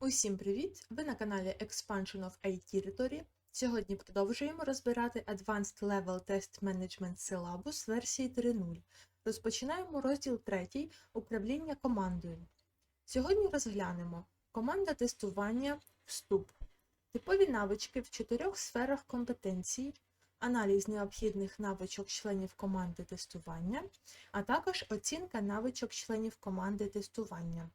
Усім привіт! Ви на каналі Expansion of IT Territory. Сьогодні продовжуємо розбирати Advanced Level Test Management Syllabus версії 3.0. Розпочинаємо розділ 3 Управління командою. Сьогодні розглянемо команда тестування Вступ, типові навички в чотирьох сферах компетенцій, аналіз необхідних навичок членів команди тестування, а також оцінка навичок членів команди тестування.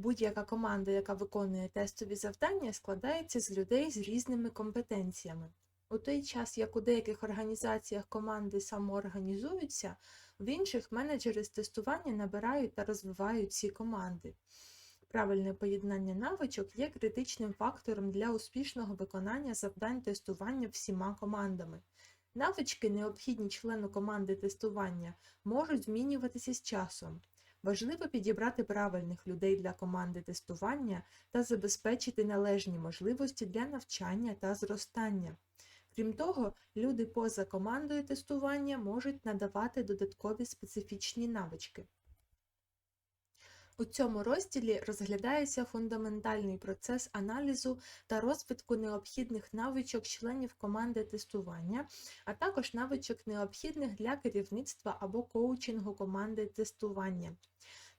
Будь-яка команда, яка виконує тестові завдання, складається з людей з різними компетенціями. У той час, як у деяких організаціях команди самоорганізуються, в інших менеджери з тестування набирають та розвивають ці команди. Правильне поєднання навичок є критичним фактором для успішного виконання завдань тестування всіма командами. Навички, необхідні члену команди тестування, можуть змінюватися з часом. Важливо підібрати правильних людей для команди тестування та забезпечити належні можливості для навчання та зростання. Крім того, люди поза командою тестування можуть надавати додаткові специфічні навички. У цьому розділі розглядається фундаментальний процес аналізу та розвитку необхідних навичок членів команди тестування, а також навичок необхідних для керівництва або коучингу команди тестування.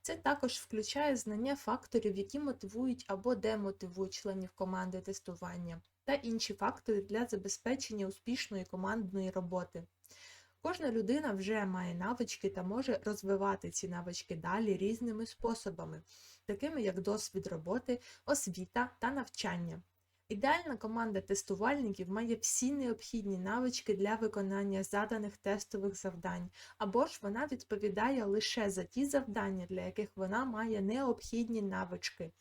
Це також включає знання факторів, які мотивують або демотивують членів команди тестування, та інші фактори для забезпечення успішної командної роботи. Кожна людина вже має навички та може розвивати ці навички далі різними способами, такими як досвід роботи, освіта та навчання. Ідеальна команда тестувальників має всі необхідні навички для виконання заданих тестових завдань, або ж вона відповідає лише за ті завдання, для яких вона має необхідні навички.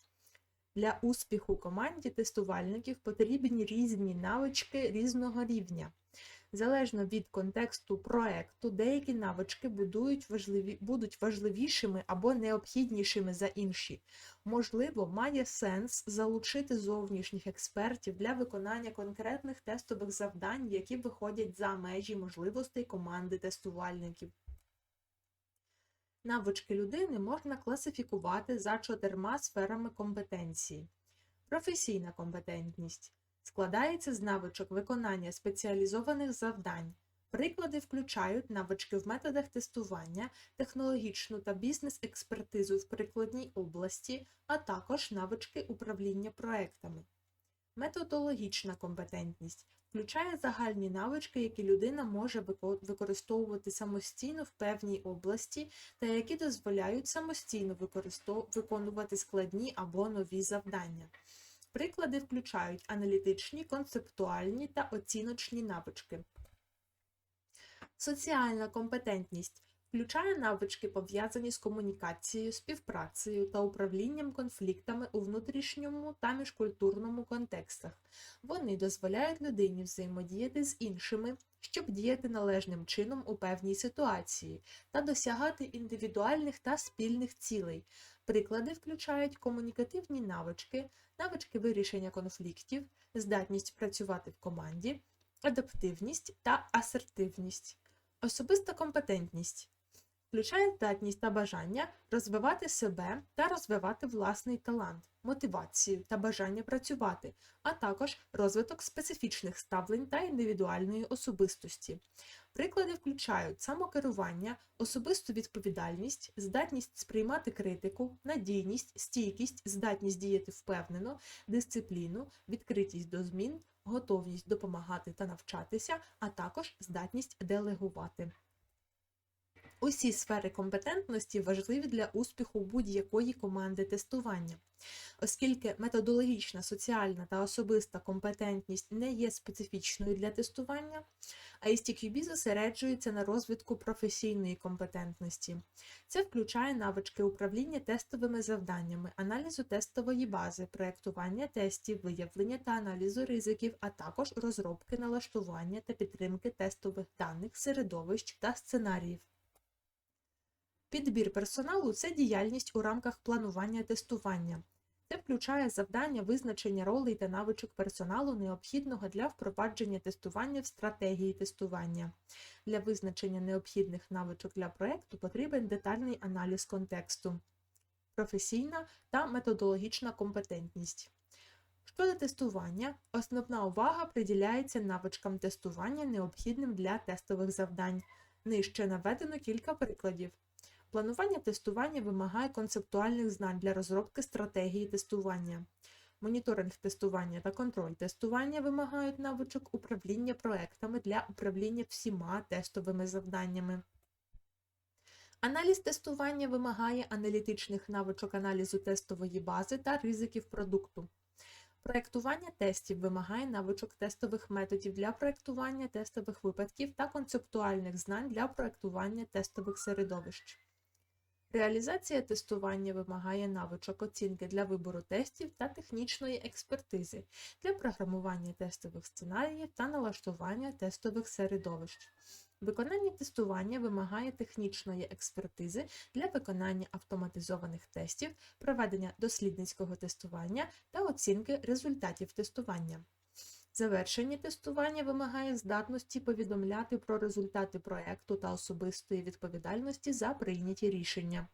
Для успіху команді тестувальників потрібні різні навички різного рівня. Залежно від контексту проекту, деякі навички будують важливі, будуть важливішими або необхіднішими за інші. Можливо, має сенс залучити зовнішніх експертів для виконання конкретних тестових завдань, які виходять за межі можливостей команди тестувальників. Навички людини можна класифікувати за чотирма сферами компетенції. Професійна компетентність складається з навичок виконання спеціалізованих завдань. Приклади включають навички в методах тестування, технологічну та бізнес-експертизу в прикладній області, а також навички управління проектами. Методологічна компетентність включає загальні навички, які людина може використовувати самостійно в певній області та які дозволяють самостійно виконувати складні або нові завдання. Приклади включають аналітичні, концептуальні та оціночні навички. Соціальна компетентність включає навички, пов'язані з комунікацією, співпрацею та управлінням конфліктами у внутрішньому та міжкультурному контекстах. Вони дозволяють людині взаємодіяти з іншими, щоб діяти належним чином у певній ситуації та досягати індивідуальних та спільних цілей. Приклади включають комунікативні навички, навички вирішення конфліктів, здатність працювати в команді, адаптивність та асертивність. Особиста компетентність включає здатність та бажання розвивати себе та розвивати власний талант, мотивацію та бажання працювати, а також розвиток специфічних ставлень та індивідуальної особистості. Приклади включають самокерування, особисту відповідальність, здатність сприймати критику, надійність, стійкість, здатність діяти впевнено, дисципліну, відкритість до змін, готовність допомагати та навчатися, а також здатність делегувати. Усі сфери компетентності важливі для успіху будь-якої команди тестування. Оскільки методологічна, соціальна та особиста компетентність не є специфічною для тестування, ISTQB зосереджується на розвитку професійної компетентності. Це включає навички управління тестовими завданнями, аналізу тестової бази, проєктування тестів, виявлення та аналізу ризиків, а також розробки налаштування та підтримки тестових даних, середовищ та сценаріїв. Підбір персоналу це діяльність у рамках планування тестування. Це включає завдання визначення ролей та навичок персоналу, необхідного для впровадження тестування в стратегії тестування. Для визначення необхідних навичок для проекту потрібен детальний аналіз контексту, професійна та методологічна компетентність. Щодо тестування, основна увага приділяється навичкам тестування, необхідним для тестових завдань. Нижче наведено кілька прикладів. Планування тестування вимагає концептуальних знань для розробки стратегії тестування. Моніторинг тестування та контроль тестування вимагають навичок управління проектами для управління всіма тестовими завданнями. Аналіз тестування вимагає аналітичних навичок аналізу тестової бази та ризиків продукту. Проектування тестів вимагає навичок тестових методів для проектування тестових випадків та концептуальних знань для проектування тестових середовищ. Реалізація тестування вимагає навичок оцінки для вибору тестів та технічної експертизи для програмування тестових сценаріїв та налаштування тестових середовищ. Виконання тестування вимагає технічної експертизи для виконання автоматизованих тестів, проведення дослідницького тестування та оцінки результатів тестування. Завершення тестування вимагає здатності повідомляти про результати проекту та особистої відповідальності за прийняті рішення.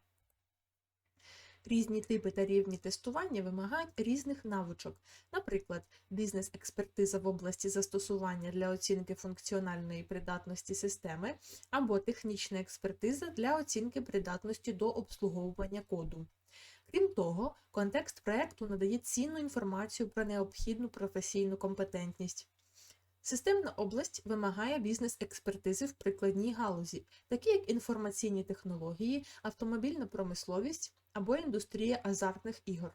Різні типи та рівні тестування вимагають різних навичок, наприклад, бізнес-експертиза в області застосування для оцінки функціональної придатності системи або технічна експертиза для оцінки придатності до обслуговування коду. Крім того, контекст проекту надає цінну інформацію про необхідну професійну компетентність. Системна область вимагає бізнес-експертизи в прикладній галузі, такі як інформаційні технології, автомобільна промисловість або індустрія азартних ігор.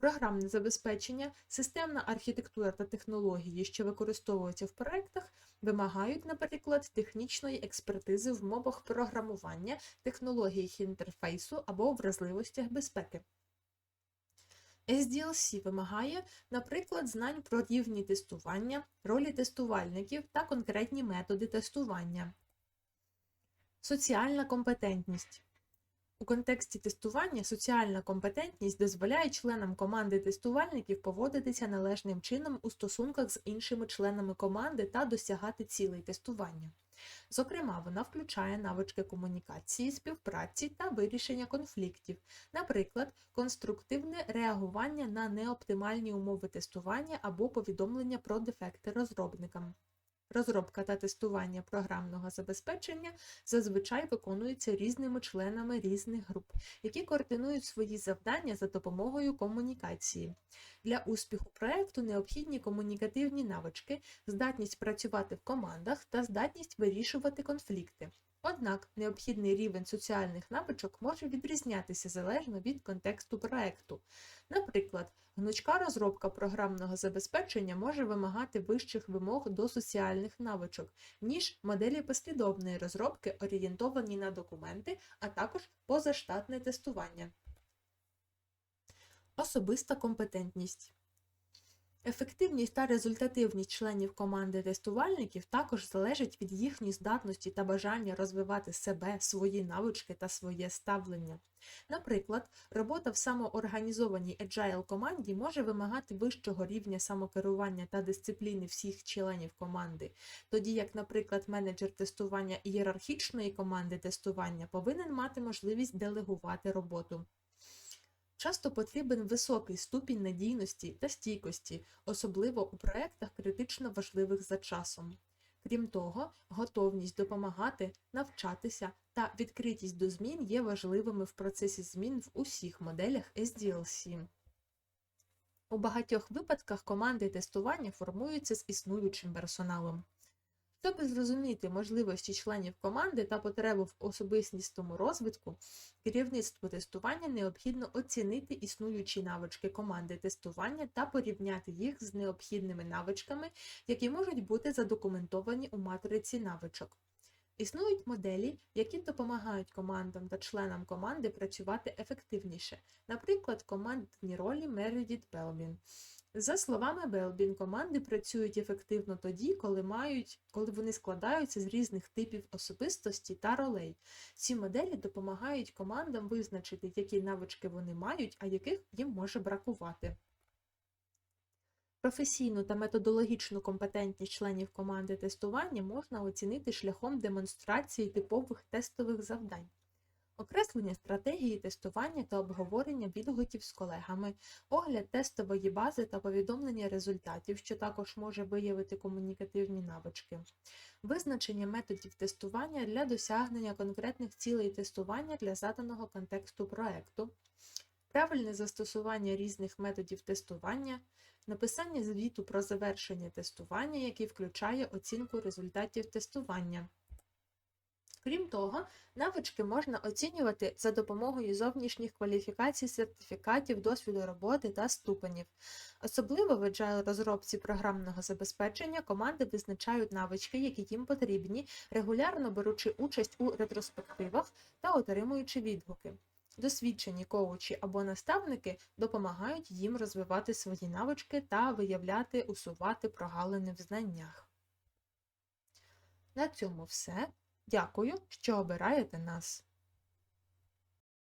Програмне забезпечення, системна архітектура та технології, що використовуються в проектах, вимагають, наприклад, технічної експертизи в мовах програмування, технологіях інтерфейсу або вразливостях безпеки. SDLC вимагає, наприклад, знань про рівні тестування, ролі тестувальників та конкретні методи тестування. Соціальна компетентність. У контексті тестування соціальна компетентність дозволяє членам команди тестувальників поводитися належним чином у стосунках з іншими членами команди та досягати цілей тестування. Зокрема, вона включає навички комунікації, співпраці та вирішення конфліктів, наприклад, конструктивне реагування на неоптимальні умови тестування або повідомлення про дефекти розробникам. Розробка та тестування програмного забезпечення зазвичай виконуються різними членами різних груп, які координують свої завдання за допомогою комунікації. Для успіху проекту необхідні комунікативні навички, здатність працювати в командах та здатність вирішувати конфлікти. Однак необхідний рівень соціальних навичок може відрізнятися залежно від контексту проекту. Наприклад, гнучка розробка програмного забезпечення може вимагати вищих вимог до соціальних навичок, ніж моделі послідовної розробки, орієнтовані на документи, а також позаштатне тестування. Особиста компетентність. Ефективність та результативність членів команди тестувальників також залежать від їхньої здатності та бажання розвивати себе, свої навички та своє ставлення. Наприклад, робота в самоорганізованій agile команді може вимагати вищого рівня самокерування та дисципліни всіх членів команди, тоді як, наприклад, менеджер тестування ієрархічної команди тестування повинен мати можливість делегувати роботу. Часто потрібен високий ступінь надійності та стійкості, особливо у проєктах критично важливих за часом. Крім того, готовність допомагати, навчатися та відкритість до змін є важливими в процесі змін в усіх моделях SDLC. У багатьох випадках команди тестування формуються з існуючим персоналом. Щоб зрозуміти можливості членів команди та потребу в особистісному розвитку, керівництву тестування необхідно оцінити існуючі навички команди тестування та порівняти їх з необхідними навичками, які можуть бути задокументовані у матриці навичок. Існують моделі, які допомагають командам та членам команди працювати ефективніше, наприклад, командні ролі Meredith Belbin. За словами Белбін, команди працюють ефективно тоді, коли мають, коли вони складаються з різних типів особистості та ролей. Ці моделі допомагають командам визначити, які навички вони мають, а яких їм може бракувати. Професійну та методологічну компетентність членів команди тестування можна оцінити шляхом демонстрації типових тестових завдань. Окреслення стратегії тестування та обговорення відгуків з колегами, огляд тестової бази та повідомлення результатів, що також може виявити комунікативні навички, визначення методів тестування для досягнення конкретних цілей тестування для заданого контексту проекту, правильне застосування різних методів тестування, написання звіту про завершення тестування, який включає оцінку результатів тестування. Крім того, навички можна оцінювати за допомогою зовнішніх кваліфікацій, сертифікатів, досвіду роботи та ступенів. Особливо в agile розробці програмного забезпечення команди визначають навички, які їм потрібні, регулярно беручи участь у ретроспективах та отримуючи відгуки. Досвідчені коучі або наставники допомагають їм розвивати свої навички та виявляти, усувати прогалини в знаннях. На цьому все. Дякую, що обираєте нас.